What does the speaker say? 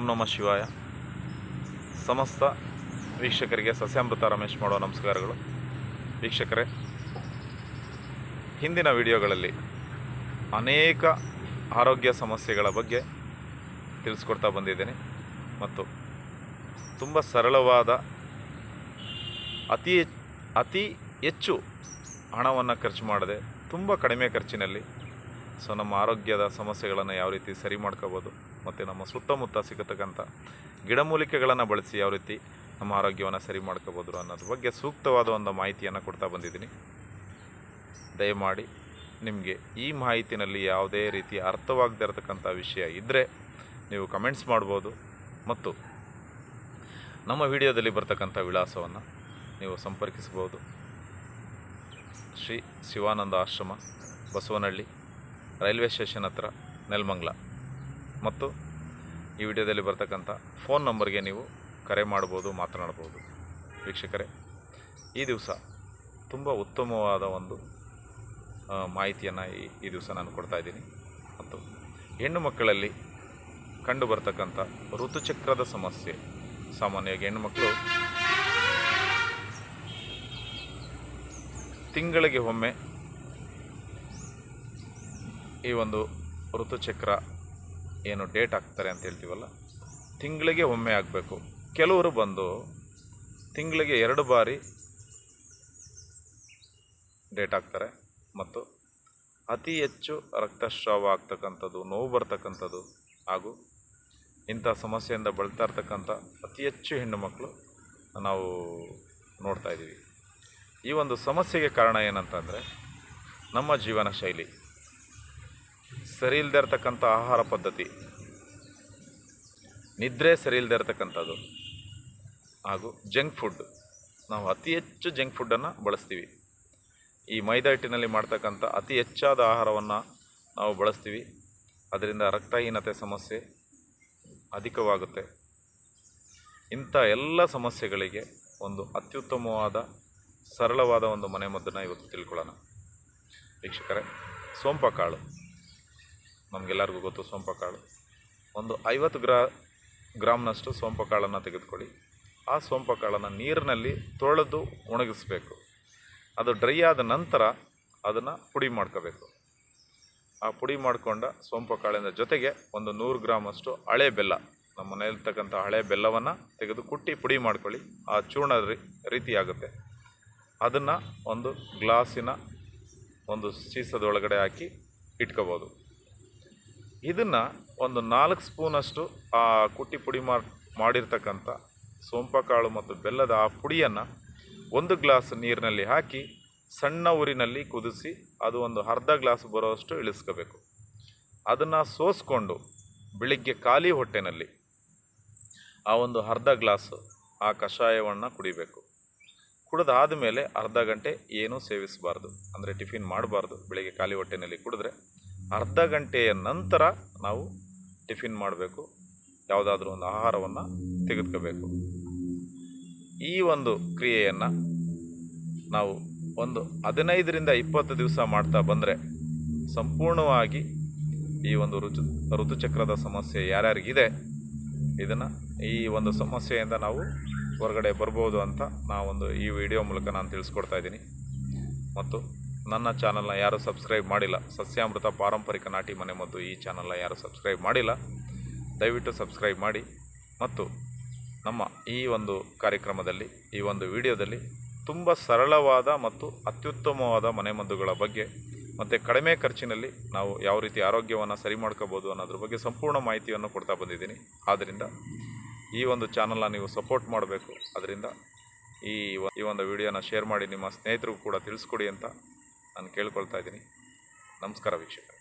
ಓಂ ನಮಃ ಶಿವಾಯ. ಸಮಸ್ತ ವೀಕ್ಷಕರಿಗೆ ಸಸ್ಯಾಮೃತ ರಮೇಶ್ ಮಾಡುವ ನಮಸ್ಕಾರಗಳು. ವೀಕ್ಷಕರೇ, ಹಿಂದಿನ ವಿಡಿಯೋಗಳಲ್ಲಿ ಅನೇಕ ಆರೋಗ್ಯ ಸಮಸ್ಯೆಗಳ ಬಗ್ಗೆ ತಿಳಿಸ್ಕೊಡ್ತಾ ಬಂದಿದ್ದೇನೆ. ಮತ್ತು ತುಂಬ ಸರಳವಾದ, ಅತಿ ಅತಿ ಹೆಚ್ಚು ಹಣವನ್ನು ಖರ್ಚು ಮಾಡದೆ ತುಂಬ ಕಡಿಮೆ ಖರ್ಚಿನಲ್ಲಿ ಸೊ ನಮ್ಮ ಆರೋಗ್ಯದ ಸಮಸ್ಯೆಗಳನ್ನು ಯಾವ ರೀತಿ ಸರಿ ಮಾಡ್ಕೋಬೋದು, ಮತ್ತು ನಮ್ಮ ಸುತ್ತಮುತ್ತ ಸಿಗತಕ್ಕಂಥ ಗಿಡಮೂಲಿಕೆಗಳನ್ನು ಬಳಸಿ ಯಾವ ರೀತಿ ನಮ್ಮ ಆರೋಗ್ಯವನ್ನು ಸರಿ ಮಾಡ್ಕೋಬೋದು ಅನ್ನೋದ್ರ ಬಗ್ಗೆ ಸೂಕ್ತವಾದ ಒಂದು ಮಾಹಿತಿಯನ್ನು ಕೊಡ್ತಾ ಬಂದಿದ್ದೀನಿ. ದಯಮಾಡಿ ನಿಮಗೆ ಈ ಮಾಹಿತಿನಲ್ಲಿ ಯಾವುದೇ ರೀತಿ ಅರ್ಥವಾಗದೇ ಇರತಕ್ಕಂಥ ವಿಷಯ ಇದ್ದರೆ ನೀವು ಕಮೆಂಟ್ಸ್ ಮಾಡ್ಬೋದು ಮತ್ತು ನಮ್ಮ ವಿಡಿಯೋದಲ್ಲಿ ಬರ್ತಕ್ಕಂಥ ವಿಳಾಸವನ್ನು ನೀವು ಸಂಪರ್ಕಿಸಬಹುದು. ಶ್ರೀ ಶಿವಾನಂದ ಆಶ್ರಮ, ಬಸವನಹಳ್ಳಿ. ರೈಲ್ವೆ ಸ್ಟೇಷನ್ ಹತ್ರ ನೆಲಮಂಗ್ಲ. ಮತ್ತು ಈ ವಿಡಿಯೋದಲ್ಲಿ ಬರ್ತಕ್ಕಂಥ ಫೋನ್ ನಂಬರ್ಗೆ ನೀವು ಕರೆ ಮಾಡ್ಬೋದು, ಮಾತನಾಡ್ಬೋದು. ವೀಕ್ಷಕರೇ, ಈ ದಿವಸ ತುಂಬ ಉತ್ತಮವಾದ ಒಂದು ಮಾಹಿತಿಯನ್ನು ಈ ಈ ದಿವಸ ನಾನು ಕೊಡ್ತಾ ಇದ್ದೀನಿ. ಮತ್ತು ಹೆಣ್ಣು ಮಕ್ಕಳಲ್ಲಿ ಕಂಡು ಬರ್ತಕ್ಕಂಥ ಋತುಚಕ್ರದ ಸಮಸ್ಯೆ, ಸಾಮಾನ್ಯವಾಗಿ ಹೆಣ್ಣುಮಕ್ಕಳು ತಿಂಗಳಿಗೆ ಒಮ್ಮೆ ಈ ಒಂದು ಋತುಚಕ್ರ ಏನು ಡೇಟ್ ಹಾಕ್ತಾರೆ ಅಂತ ಹೇಳ್ತೀವಲ್ಲ? ತಿಂಗಳಿಗೆ ಒಮ್ಮೆ ಆಗಬೇಕು. ಕೆಲವರು ಬಂದು ತಿಂಗಳಿಗೆ ಎರಡು ಬಾರಿ ಡೇಟ್ ಹಾಕ್ತಾರೆ. ಮತ್ತು ಅತಿ ಹೆಚ್ಚು ರಕ್ತಸ್ರಾವ ಆಗ್ತಕ್ಕಂಥದ್ದು, ನೋವು ಬರ್ತಕ್ಕಂಥದ್ದು ಹಾಗೂ ಇಂಥ ಸಮಸ್ಯೆಯಿಂದ ಬಳಲ್ತಾ ಇರ್ತಕ್ಕಂಥ ಅತಿ ಹೆಚ್ಚು ಹೆಣ್ಣು ಮಕ್ಕಳು ನಾವು ನೋಡ್ತಾ ಇದ್ದೀವಿ. ಈ ಒಂದು ಸಮಸ್ಯೆಗೆ ಕಾರಣ ಏನಂತಂದರೆ ನಮ್ಮ ಜೀವನ ಶೈಲಿ. ಸರಿ ಇಲ್ಲದೆ ಇರತಕ್ಕಂಥ ಆಹಾರ ಪದ್ಧತಿ. ನಿದ್ರೆ ಸರಿ ಇಲ್ಲದೆ ಇರತಕ್ಕಂಥದ್ದು. ಹಾಗೂ ಜಂಕ್ ಫುಡ್. ನಾವು ಅತಿ ಹೆಚ್ಚು ಜಂಕ್ ಫುಡ್ಡನ್ನು ಬಳಸ್ತೀವಿ. ಈ ಮೈದಾ ಹಿಟ್ಟಿನಲ್ಲಿ ಮಾಡ್ತಕ್ಕಂಥ ಅತಿ ಹೆಚ್ಚಾದ ಆಹಾರವನ್ನು ನಾವು ಬಳಸ್ತೀವಿ. ಅದರಿಂದ ರಕ್ತಹೀನತೆ ಸಮಸ್ಯೆ ಅಧಿಕವಾಗುತ್ತೆ. ಇಂಥ ಎಲ್ಲ ಸಮಸ್ಯೆಗಳಿಗೆ ಒಂದು ಅತ್ಯುತ್ತಮವಾದ, ಸರಳವಾದ ಒಂದು ಮನೆಮದ್ದನ್ನು ಇವತ್ತು ತಿಳ್ಕೊಳ್ಳೋಣ. ವೀಕ್ಷಕರೇ ಸೋಂಪ ಕಾಳು ನಮಗೆಲ್ಲರಿಗೂ ಗೊತ್ತು, ಸೋಂಪ ಕಾಳು. ಒಂದು ಐವತ್ತು ಗ್ರಾ, ಗ್ರಾಮ್ನಷ್ಟು ಸೋಂಪ ಕಾಳನ್ನು ತೆಗೆದುಕೊಳ್ಳಿ. ಆ ಸೋಂಪ ಕಾಳನ್ನು ನೀರಿನಲ್ಲಿ ತೊಳೆದು ಒಣಗಿಸಬೇಕು. ಅದು ಡ್ರೈ ಆದ ನಂತರ ಅದನ್ನು ಪುಡಿ ಮಾಡ್ಕೋಬೇಕು. ಆ ಪುಡಿ ಮಾಡಿಕೊಂಡ ಸೋಂಪು ಕಾಳಿನ ಜೊತೆಗೆ ಒಂದು ನೂರು ಗ್ರಾಮಷ್ಟು ಹಳೆ ಬೆಲ್ಲ, ನಮ್ಮ ಮನೆಯಲ್ಲಿರ್ತಕ್ಕಂಥ ಹಳೆ ಬೆಲ್ಲವನ್ನು ತೆಗೆದು ಕುಟ್ಟಿ ಪುಡಿ ಮಾಡ್ಕೊಳ್ಳಿ. ಆ ಚೂರ್ಣ ರೀ ರೀತಿ ಆಗುತ್ತೆ ಅದನ್ನು ಒಂದು ಗ್ಲಾಸಿನ ಒಂದು ಸೀಸದೊಳಗಡೆ ಹಾಕಿ ಇಟ್ಕೋಬೋದು. ಇದನ್ನು ಒಂದು ನಾಲ್ಕು ಸ್ಪೂನಷ್ಟು ಆ ಕುಟ್ಟಿ ಪುಡಿ ಮಾಡಿ, ಮಾಡಿರ್ತಕ್ಕಂಥ ಸೋಂಪ ಕಾಳು ಮತ್ತು ಬೆಲ್ಲದ ಆ ಪುಡಿಯನ್ನು ಒಂದು ಗ್ಲಾಸ್ ನೀರಿನಲ್ಲಿ ಹಾಕಿ ಸಣ್ಣ ಊರಿನಲ್ಲಿ ಕುದಿಸಿ ಅದು ಒಂದು ಅರ್ಧ ಗ್ಲಾಸ್ ಬರೋಷ್ಟು ಇಳಿಸ್ಕೋಬೇಕು. ಅದನ್ನು ಸೋಸ್ಕೊಂಡು ಬೆಳಿಗ್ಗೆ ಖಾಲಿ ಹೊಟ್ಟೆನಲ್ಲಿ ಆ ಒಂದು ಅರ್ಧ ಗ್ಲಾಸ್ ಆ ಕಷಾಯವನ್ನು ಕುಡಿಬೇಕು. ಕುಡಿದಾದ ಮೇಲೆ ಅರ್ಧ ಗಂಟೆ ಏನೂ ಸೇವಿಸಬಾರ್ದು. ಅಂದರೆ ಟಿಫಿನ್ ಮಾಡಬಾರ್ದು. ಬೆಳಿಗ್ಗೆ ಖಾಲಿ ಹೊಟ್ಟೆನಲ್ಲಿ ಕುಡಿದ್ರೆ ಅರ್ಧ ಗಂಟೆಯ ನಂತರ ನಾವು ಟಿಫಿನ್ ಮಾಡಬೇಕು. ಯಾವುದಾದ್ರೂ ಒಂದು ಆಹಾರವನ್ನು ತೆಗೆದುಕೋಬೇಕು. ಈ ಒಂದು ಕ್ರಿಯೆಯನ್ನು ನಾವು ಒಂದು ಹದಿನೈದರಿಂದ ಇಪ್ಪತ್ತು ದಿವಸ ಮಾಡ್ತಾ ಬಂದರೆ ಸಂಪೂರ್ಣವಾಗಿ ಈ ಒಂದು ಋತು, ಋತುಚಕ್ರದ ಸಮಸ್ಯೆ ಯಾರ್ಯಾರಿಗಿದೆ, ಇದನ್ನು ಈ ಒಂದು ಸಮಸ್ಯೆಯಿಂದ ನಾವು ಹೊರಗಡೆ ಬರ್ಬೋದು ಅಂತ ನಾವೊಂದು ಈ ವಿಡಿಯೋ ಮೂಲಕ ನಾನು ತಿಳಿಸ್ಕೊಡ್ತಾ ಇದ್ದೀನಿ. ಮತ್ತು ನನ್ನ ಚಾನಲ್ನ ಯಾರು ಸಬ್ಸ್ಕ್ರೈಬ್ ಮಾಡಿಲ್ಲ. ಸಸ್ಯಾಮೃತ ಪಾರಂಪರಿಕ ನಾಟಿ ಮನೆ ಮತ್ತು ಈ ಚಾನಲ್ನ ಯಾರು ಸಬ್ಸ್ಕ್ರೈಬ್ ಮಾಡಿಲ್ಲ. ದಯವಿಟ್ಟು ಸಬ್ಸ್ಕ್ರೈಬ್ ಮಾಡಿ ಮತ್ತು ನಮ್ಮ ಈ ಒಂದು ಕಾರ್ಯಕ್ರಮದಲ್ಲಿ, ಈ ಒಂದು ವಿಡಿಯೋದಲ್ಲಿ ತುಂಬ ಸರಳವಾದ ಮತ್ತು ಅತ್ಯುತ್ತಮವಾದ ಮನೆಮದ್ದುಗಳ ಬಗ್ಗೆ ಮತ್ತು ಕಡಿಮೆ ಖರ್ಚಿನಲ್ಲಿ ನಾವು ಯಾವ ರೀತಿ ಆರೋಗ್ಯವನ್ನು ಸರಿ ಮಾಡ್ಕೋಬೋದು ಅನ್ನೋದ್ರ ಬಗ್ಗೆ ಸಂಪೂರ್ಣ ಮಾಹಿತಿಯನ್ನು ಕೊಡ್ತಾ ಬಂದಿದ್ದೀನಿ. ಆದ್ದರಿಂದ ಈ ಒಂದು ಚಾನಲ್ನ ನೀವು ಸಪೋರ್ಟ್ ಮಾಡಬೇಕು. ಅದರಿಂದ ಈ ಈ ಒಂದು ವಿಡಿಯೋನ ಶೇರ್ ಮಾಡಿ, ನಿಮ್ಮ ಸ್ನೇಹಿತರಿಗೂ ಕೂಡ ತಿಳಿಸ್ಕೊಡಿ ಅಂತ ನಾನು ಕೇಳ್ಕೊಳ್ತಾ ಇದ್ದೀನಿ. ನಮಸ್ಕಾರ ವೀಕ್ಷಕರೇ.